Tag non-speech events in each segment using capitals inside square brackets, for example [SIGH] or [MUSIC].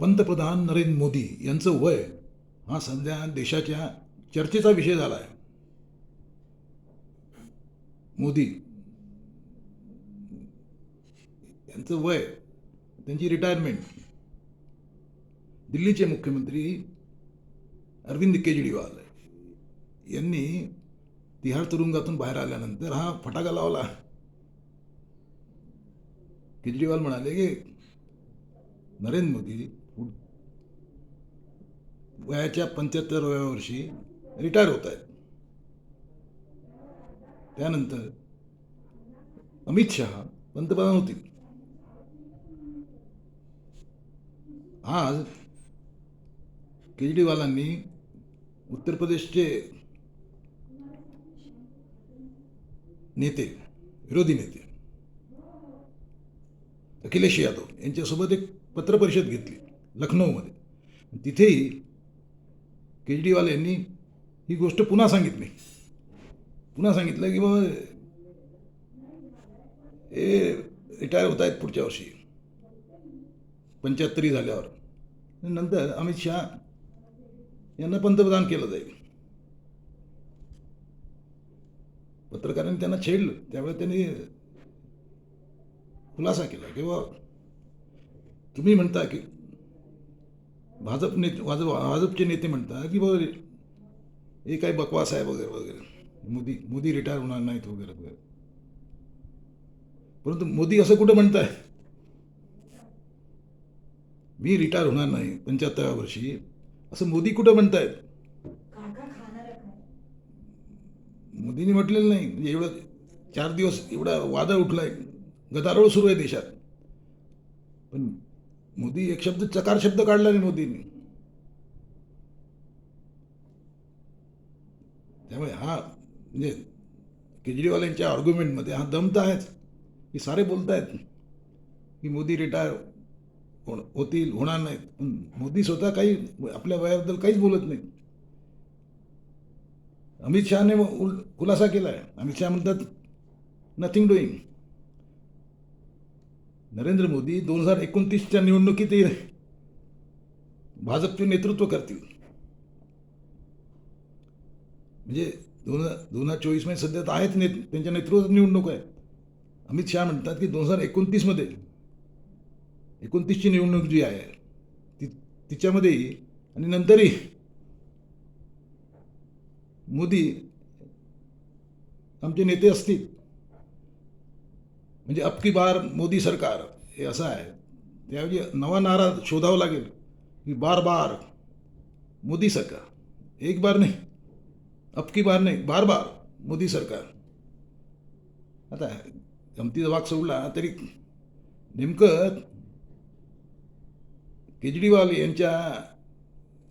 पंतप्रधान नरेंद्र मोदी यांचं वय हा सध्या देशाच्या चर्चेचा विषय झाला आहे मोदी यांचं वय त्यांची रिटायरमेंट दिल्लीचे मुख्यमंत्री अरविंद केजरीवाल यांनी तिहार तुरुंगातून बाहेर आल्यानंतर हा फटाका लावला. केजरीवाल म्हणाले की नरेंद्र मोदी वयाच्या पंच्याहत्तराव्या वर्षी रिटायर होत आहेत. त्यानंतर अमित शहा पंतप्रधान होतील. आज केजरीवालांनी उत्तर प्रदेशचे नेते विरोधी नेते अखिलेश यादव यांच्यासोबत एक पत्रपरिषद घेतली लखनौमध्ये. तिथेही केजरीवाल यांनी ही गोष्ट पुन्हा सांगितली. पुन्हा सांगितलं की बाबा हे रिटायर होत आहेत पुढच्या वर्षी. पंच्याहत्तरी झाल्यावर. नंतर अमित शहा यांना पंतप्रधान केलं जाईल. पत्रकारांनी त्यांना छेडलं. त्यावेळेस त्यांनी खुलासा केला की तुम्ही म्हणता की भाजप नेते भाजप भाजपचे नेते म्हणता की बा हे काय बकवास आहे वगैरे वगैरे. मोदी मोदी रिटायर होणार नाहीत वगैरे वगैरे. परंतु मोदी असं कुठं म्हणताय मी रिटायर होणार नाही पंच्याहत्तराव्या वर्षी. असं मोदी कुठं म्हणतायत? मोदींनी म्हटलेलं नाही. म्हणजे एवढं चार दिवस एवढा वादळ उठलाय. गदारोळ सुरू आहे देशात. पण मोदी एक शब्द चकार शब्द काढला नाही मोदींनी. त्यामुळे हा म्हणजे केजरीवाल यांच्या आर्ग्युमेंटमध्ये हा दम तर आहेच की सारे बोलत आहेत की मोदी रिटायर होण होतील होणार नाहीत. पण मोदी स्वतः काही आपल्या वयाबद्दल काहीच बोलत नाही अमित शहाने उल खुलासा केला आहे अमित शहा म्हणतात नथिंग डुईंग नरेंद्र मोदी दोन हजार एकोणतीसच्या निवडणुकीत भाजपचे नेतृत्व करतील. म्हणजे दोन हजार दोन हजार चोवीसमध्ये सध्या तर आहेत नेत त्यांच्या नेतृत्वात निवडणूक आहे अमित शहा म्हणतात की दोन हजार एकोणतीसमध्ये एकोणतीसची निवडणूक जी आहे ती तिच्यामध्येही आणि नंतरही मोदी आमचे नेते असतील म्हणजे अबकी बार मोदी सरकार हे असं आहे. त्याऐवजी नवा नारा शोधावा लागेल की बार बार मोदी सरकार. एक बार नाही अबकी बार नाही बार बार मोदी सरकार. आता गमतीचा भाग सोडला तरी नेमकं केजरीवाल यांच्या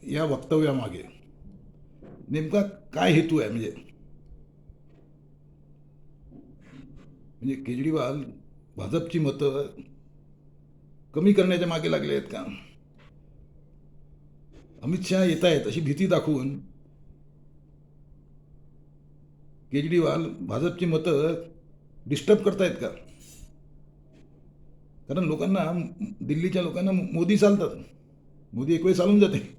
या वक्तव्यामागे नेमका काय हेतू आहे? म्हणजे म्हणजे केजरीवाल भाजपची मतं कमी करण्याच्या मागे लागले आहेत का? अमित शहा येत आहेत अशी भीती दाखवून केजरीवाल भाजपची मतं डिस्टर्ब करतायत का? कारण लोकांना दिल्लीच्या लोकांना मोदी चालतात. मोदी एक वेळ चालून जाते.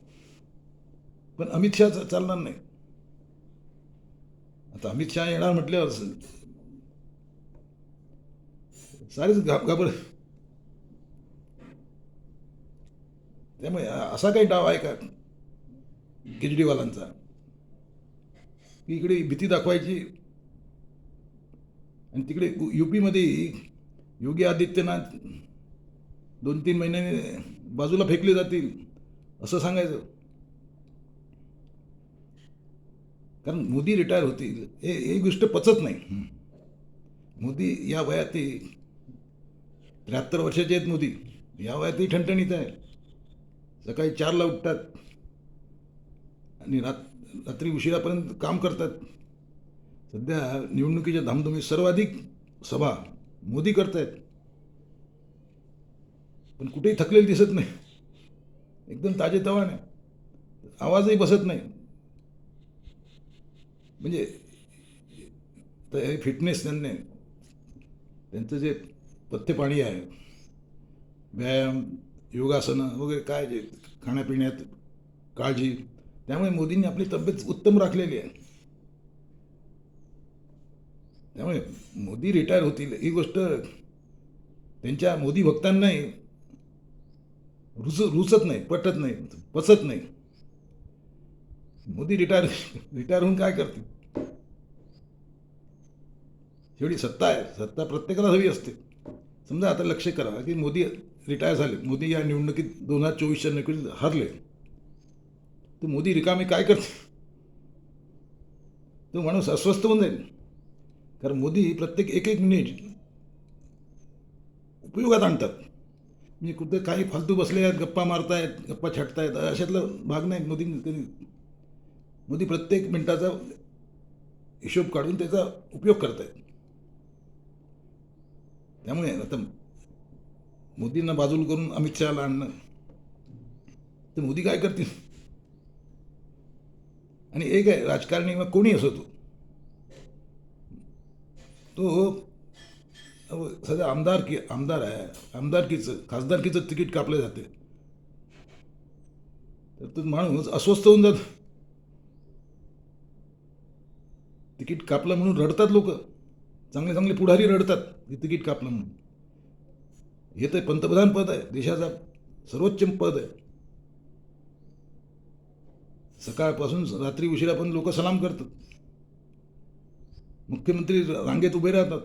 पण अमित शहा चालणार नाही. आता अमित शहा येणार म्हटल्यावर सारेच घाबघाबर त्यामुळे असा काही डाव आहे का? केजरीवालांचा. की इकडे भीती दाखवायची. आणि तिकडे युपीमध्ये योगी आदित्यनाथ दोन तीन महिन्याने बाजूला फेकले जातील असं सांगायचं. कारण मोदी रिटायर होतील. हे ही गोष्ट पचत नाही. मोदी या वयात त्र्याहत्तर वर्षाचे आहेत मोदी. या वयातही ठणठणीत आहे सकाळी चारला उठतात. आणि रात रात्री उशिरापर्यंत काम करतात. सध्या निवडणुकीच्या धामधुमीत सर्वाधिक सभा मोदी करतायत. पण कुठेही थकलेले दिसत नाही. एकदम ताजेतवाने. आवाजही बसत नाही. म्हणजे तर हे फिटनेस त्यांनी त्यांचं जे पथ्यपाणी आहे. व्यायाम योगासनं वगैरे काय जे खाण्यापिण्यात काळजी त्यामुळे मोदींनी आपली तब्येत उत्तम राखलेली आहे. त्यामुळे मोदी रिटायर होतील ही गोष्ट त्यांच्या मोदी भक्तांनाही रुच रुचत नाही पटत नाही पचत नाही. मोदी रिटायर रिटायर होऊन काय करतील? शेवटी सत्ता आहे सत्ता प्रत्येकाला हवी असते. समजा आता लक्ष करा की मोदी रिटायर झाले. मोदी या निवडणुकीत दोन हजार चोवीसच्या निवडणुकीत हरले. तर मोदी रिकामे काय करते तो माणूस अस्वस्थ होऊन जाईल. कारण मोदी प्रत्येक एक एक मिनिट उपयोगात आणतात. म्हणजे कुठे काही फालतू बसले आहेत गप्पा मारतायत गप्पा छाटतायत अशातलं भाग नाही. मोदी कधी मोदी प्रत्येक मिनिटाचा हिशोब काढून त्याचा उपयोग करतायत. त्यामुळे आता मोदींना बाजूला करून अमित शहाला आणणं तर मोदी काय करतील? आणि एक आहे राजकारणी मग कोणी असो तो? तो सध्या आमदार की आमदार आहे आमदारकीचं खासदारकीचं तिकीट कापलं जाते. तर तो माणूस अस्वस्थ होऊन जात. तिकीट कापलं म्हणून रडतात लोक. चांगले चांगले पुढारी रडतात की तिकीट कापलं म्हणून. हे तर पंतप्रधान पद आहे देशाचा सर्वोच्च पद आहे. सकाळपासून रात्री उशिरा पण लोक सलाम करतात. मुख्यमंत्री रांगेत उभे राहतात.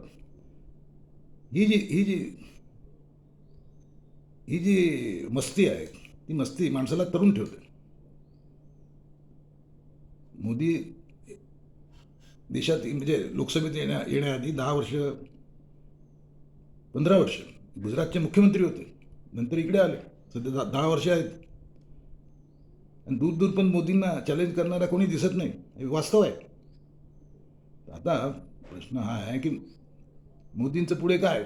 ही जी ही जी ही जी मस्ती आहे ती मस्ती माणसाला तरुण ठेवते. मोदी देशात म्हणजे लोकसभेत येण्या येण्याआधी दहा वर्ष पंधरा वर्ष गुजरातचे मुख्यमंत्री होते. नंतर इकडे आले. सध्या दहा दहा वर्ष आहेत. आणि दूर दूर पण मोदींना चॅलेंज करणारा कोणी दिसत नाही. हे वास्तव आहे. आता प्रश्न हा आहे की मोदींचं पुढे काय?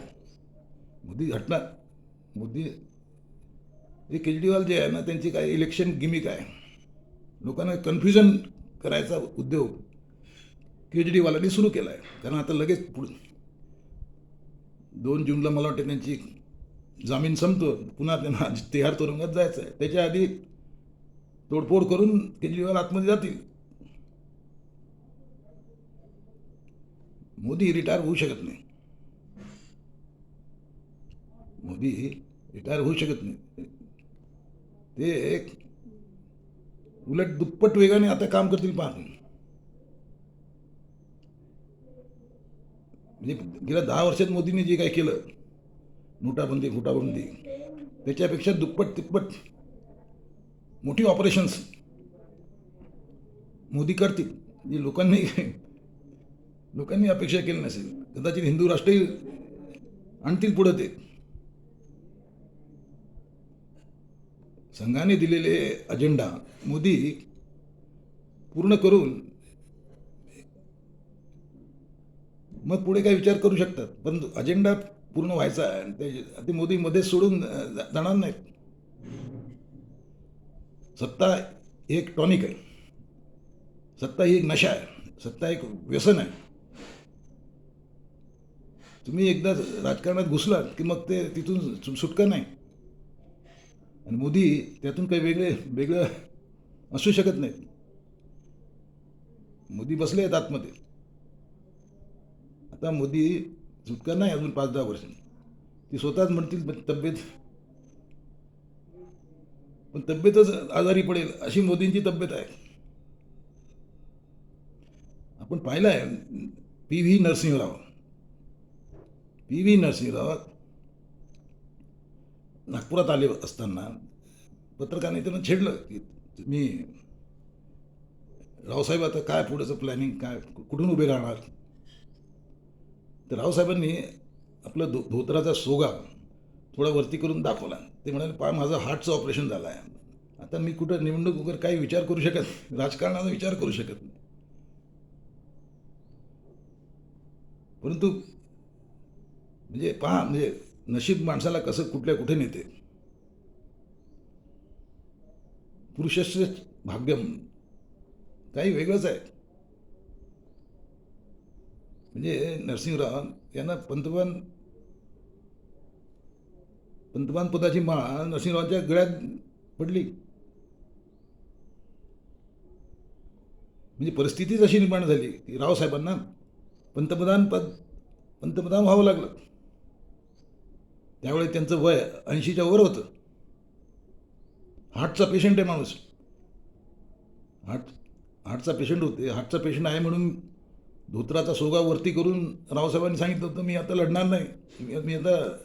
मोदी हटणार. मोदी हे केजरीवाल जे आहे ना त्यांची काय इलेक्शन गिमिक आहे. लोकांना कन्फ्युजन करायचा उद्योग के जी डीवाल्यांनी सुरू केला आहे कारण आता लगेच पुढे. दोन जूनला मला वाटते त्यांची जामीन संपतो. पुन्हा त्यांना [LAUGHS] तिहार तुरुंगात जायचं आहे त्याच्या आधी तोडफोड करून केजरीवाल आतमध्ये जातील. मोदी रिटायर होऊ शकत नाही. मोदी रिटायर होऊ शकत नाही. ते एक उलट दुप्पट वेगाने आता काम करतील पाहतो म्हणजे गेल्या दहा वर्षात मोदींनी जे काय केलं नोटाबंदी फुटाबंदी त्याच्यापेक्षा दुप्पट तिप्पट मोठी ऑपरेशन्स मोदी करतील. जे लोकांनी लोकांनी अपेक्षा केली नसेल. कदाचित हिंदू राष्ट्रही आणतील पुढं ते. संघाने दिलेले अजेंडा मोदी पूर्ण करून मग पुढे काय विचार करू शकतात. पण अजेंडा पूर्ण व्हायचा आहे ते ते मोदी मध्ये सोडून जा- जाणार नाहीत. सत्ता एक टॉनिक आहे. सत्ता ही एक नशा आहे. सत्ता एक व्यसन आहे. तुम्ही एकदा राजकारणात घुसलात की मग ते तिथून सुटका नाही. आणि मोदी त्यातून काही वेगळे वेगळं असू शकत नाहीत. मोदी बसले आहेत आतमध्ये. आता मोदी सुटका नाही अजून पाच दहा वर्ष. ती स्वतःच म्हणतील "पण तब्येत पण तब्येतच आजारी पडेल अशी मोदींची तब्येत आहे. आपण पाहिलं आहे P V Narasimha Rao. P V Narasimha Rao नागपुरात आले असताना पत्रकारांनी त्यांना छेडलं की तुम्ही रावसाहेब आता काय पुढचं प्लॅनिंग काय कुठून उभे राहणार? तर रावसाहेबांनी आपलं धो धोत्राचा सोगा थोडा वरती करून दाखवला. ते म्हणाले पा माझं हार्टचं ऑपरेशन झालं आहे. आता मी कुठं निवडणूक वगैरे काही विचार करू शकत नाही. राजकारणाचा विचार करू शकत नाही. परंतु म्हणजे पहा म्हणजे नशीब माणसाला कसं कुठल्या कुठे नेते. पुरुषस्य भाग्यम. काही वेगळंच आहे. म्हणजे नरसिंहराव यांना पंतप्रधान पंतप्रधान पदाची माळ नरसिंहरावांच्या गळ्यात पडली. म्हणजे परिस्थितीच अशी निर्माण झाली की रावसाहेबांना पंतप्रधान पद पंतप्रधान व्हावं लागलं. त्यावेळी त्यांचं वय ऐंशीच्या वर होतं. हार्टचा पेशंट आहे माणूस. हार्ट हार्टचा पेशंट होते हार्टचा पेशंट आहे म्हणून धोत्राचा सोगा वरती करून रावसाहेबांनी सांगितलं होतं मी आता लढणार नाही. मी- आता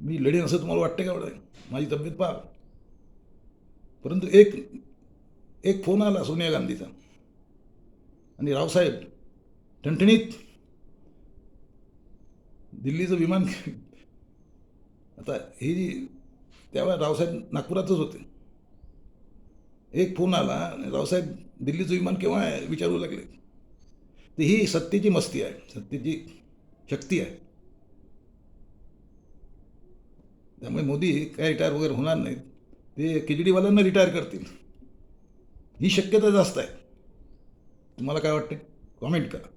मी लढेन असं तुम्हाला वाटतं का एवढं? माझी तब्येत पहा परंतु एक एक फोन आला सोनिया गांधीचा. आणि रावसाहेब ठणठणीत दिल्लीचं विमान [LAUGHS] आता ही जी रावसाहेब नागपुरातच होते. एक फोन आला आणि रावसाहेब दिल्लीचं विमान केव्हा आहे विचारू लागले? तर ही सत्तेची मस्ती आहे. सत्तेची शक्ती आहे. त्यामुळे मोदी काय रिटायर वगैरे होणार नाहीत. ते केजरीवालांना रिटायर करतील. ही शक्यता जास्त आहे. तुम्हाला काय वाटते कॉमेंट करा.